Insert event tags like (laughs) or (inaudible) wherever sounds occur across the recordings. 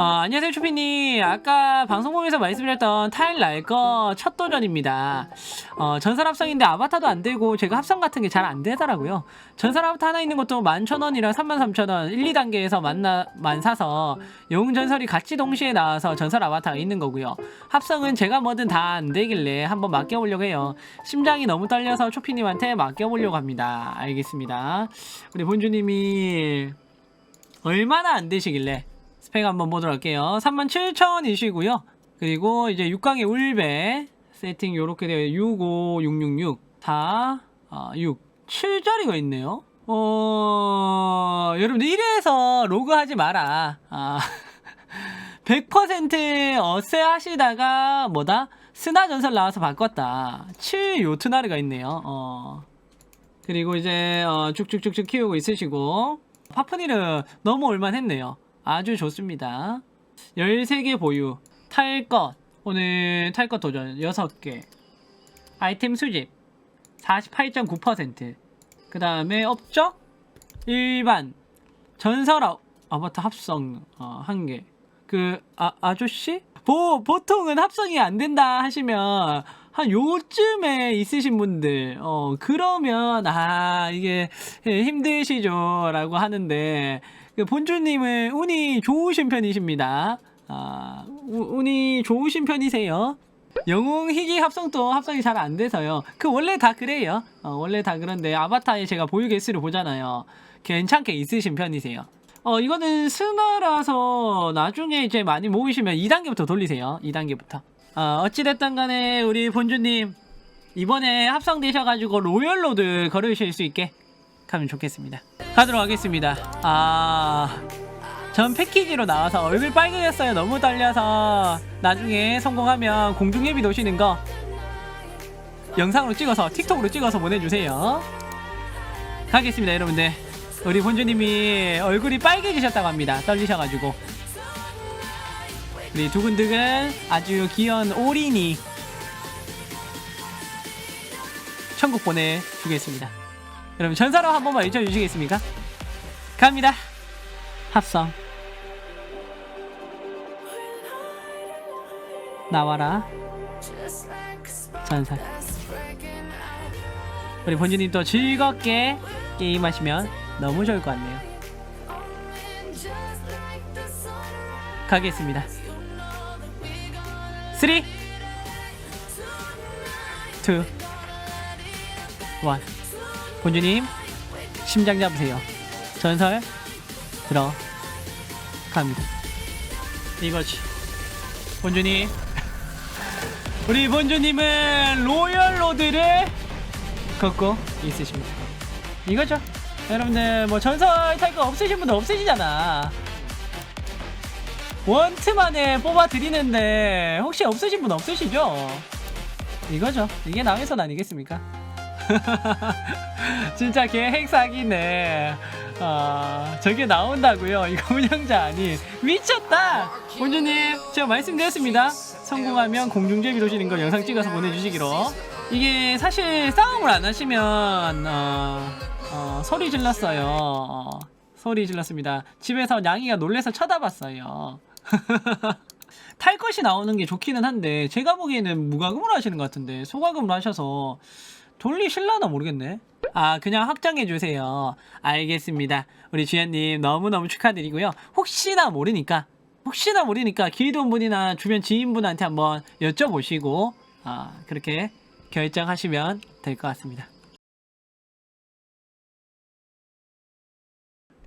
어, 안녕하세요 추피님. 아까 방송 보면서 말씀드렸던 타일 날거 첫 도전입니다. 어, 전설 합성인데 아바타도 안 되고 제가 합성 같은 게 잘 안 되더라고요. 전설 아바타 하나 있는 것도 11,000원이랑 33,000원 1, 2단계에서 만나, 만 사서 영웅 전설이 같이 동시에 나와서 전설 아바타가 있는 거고요. 합성은 제가 뭐든 다 안 되길래 한번 맡겨보려고 해요. 심장이 너무 떨려서 초피님한테 맡겨보려고 합니다. 알겠습니다. 우리 본주님이 얼마나 안 되시길래 스펙 한번 보도록 할게요. 37,000원이시고요. 그리고 이제 6강의 울배 세팅 요렇게 되어 65666 4 아, 6 7자리가 있네요. 어, 여러분들 1회에서 로그하지 마라. 아, 100% 어세 하시다가 뭐다? 스나 전설 나와서 바꿨다. 7 요트나르가 있네요. 어. 그리고 이제 어, 쭉쭉쭉쭉 키우고 있으시고 파프니르 너무 올만 했네요. 아주 좋습니다. 13개 보유. 탈 것. 오늘 탈 것 도전 6개. 아이템 수집 48.9%. 그 다음에 업적 일반 전설 아, 아바타 합성 어, 1개. 그 아, 아저씨? 보, 보통은 합성이 안 된다 하시면 한 요쯤에 있으신 분들 어 그러면 아 이게 예, 힘드시죠 라고 하는데 그 본주님은 운이 좋으신 편이십니다. 아 우- 운이 좋으신 편이세요. 영웅 희귀 합성도 합성이 잘 안 돼서요. 그 원래 다 그래요. 어, 원래 다 그런데 아바타에 제가 보유 개수를 보잖아요. 괜찮게 있으신 편이세요. 어 이거는 스나라서 나중에 이제 많이 모이시면 2단계부터 돌리세요. 2단계부터. 어, 어찌됐든 간에 우리 본주님 이번에 합성되셔가지고 로열로드 걸으실 수 있게 가면 좋겠습니다. 가도록 하겠습니다. 아, 전 패키지로 나와서 얼굴 빨개졌어요. 너무 떨려서 나중에 성공하면 공중예비 도시는 거 영상으로 찍어서 틱톡으로 찍어서 보내주세요. 가겠습니다, 여러분들. 우리 본주님이 얼굴이 빨개지셨다고 합니다. 떨리셔가지고. 우리 두근두근 아주 귀여운 오린이 천국 보내주겠습니다. 여러분 전사로 한 번만 외쳐주시겠습니까? 갑니다. 합성 나와라 전사 우리 본주님 또 즐겁게 게임하시면 너무 좋을 것 같네요. 가겠습니다. 3 2 1 본주님 심장 잡으세요 전설 들어 갑니다 이거지 본주님 (laughs) 우리 본주님은 로열 로드를 걷고 있으십니다 이거죠 여러분들 뭐 전설 탈거 없으신 분들 없으시잖아 원트만에 뽑아 드리는데 혹시 없으신 분 없으시죠? 이거죠. 이게 남의선 아니겠습니까? (laughs) 진짜 계획 사기네. 아, 저게 나온다고요? (laughs) 이거 운영자 아니 미쳤다. 본주님, 제가 말씀드렸습니다. 성공하면 공중제비 도시는 거 영상 찍어서 보내주시기로. 이게 사실 싸움을 안 하시면 어, 어, 소리 질렀어요. 어, 소리 질렀습니다. 집에서 양이가 놀래서 쳐다봤어요. (laughs) 탈 것이 나오는 게 좋기는 한데 제가 보기에는 무과금으로 하시는 것 같은데 소과금으로 하셔서 돌리실라나 모르겠네. 아 그냥 확정해 주세요. 알겠습니다. 우리 주연님 너무너무 축하드리고요. 혹시나 모르니까 혹시나 모르니까 기회돈 분이나 주변 지인분한테 한번 여쭤보시고 아 그렇게 결정하시면 될 것 같습니다.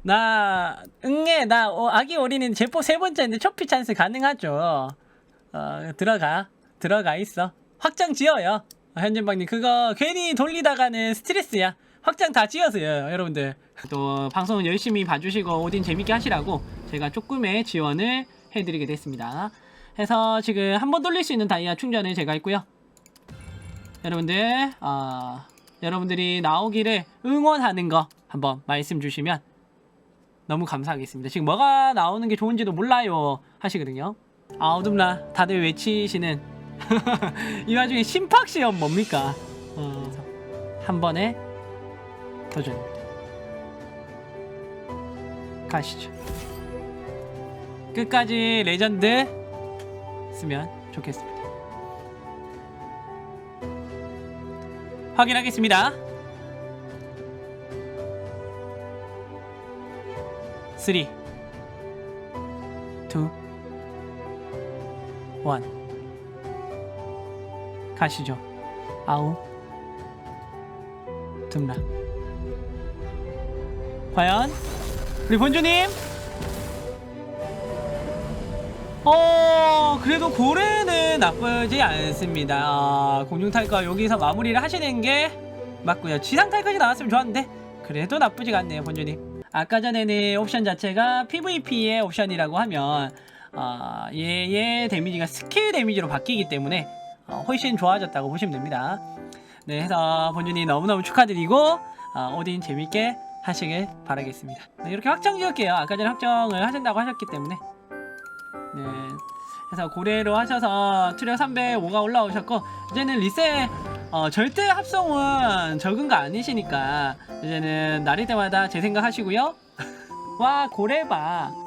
나 응애 나 어, 아기 어린이 제포 세 번째인데 초피 찬스 가능하죠. 어 들어가 들어가 있어 확장 지어요. 어, 현진방님 그거 괜히 돌리다가는 스트레스야. 확장 다 지어서요 여러분들. 또 방송 열심히 봐주시고 오딘 재밌게 하시라고 제가 조금의 지원을 해드리게 됐습니다. 해서 지금 한 번 돌릴 수 있는 다이아 충전을 제가 했고요. 여러분들 어, 여러분들이 나오기를 응원하는 거 한번 말씀 주시면 너무 감사하겠습니다. 지금 뭐가 나오는 게 좋은지도 몰라요 하시거든요. 아 어둠나 다들 외치시는 (laughs) 이 와중에 심팍 시험 뭡니까? 어, 한 번에 도전 가시죠. 끝까지 레전드 쓰면 좋겠습니다. 확인하겠습니다. 3 2 1 가시죠. 아우. 듬라 과연? 우리 본주님? 어 그래도 고래는 나쁘지 않습니다. 아, 공중탈거 여기서 마무리를 하시는 게 맞고요. 지상 탈까지 나왔으면 좋았는데 그래도 나쁘지가 않네요 본주님. 아까 전에는 옵션 자체가 PVP의 옵션이라고 하면 어, 얘의 데미지가 스킬 데미지로 바뀌기 때문에 어, 훨씬 좋아졌다고 보시면 됩니다 네 해서 본주님 너무너무 축하드리고 어, 오딘 재밌게 하시길 바라겠습니다 네, 이렇게 확정 지을게요 아까 전에 확정을 하신다고 하셨기 때문에 네. 그래서 고래로 하셔서 투력 305가 올라오셨고 이제는 리셋 어, 절대 합성은 적은 거 아니시니까 이제는 날이 때마다 재생각 하시고요. (laughs) 와 고래봐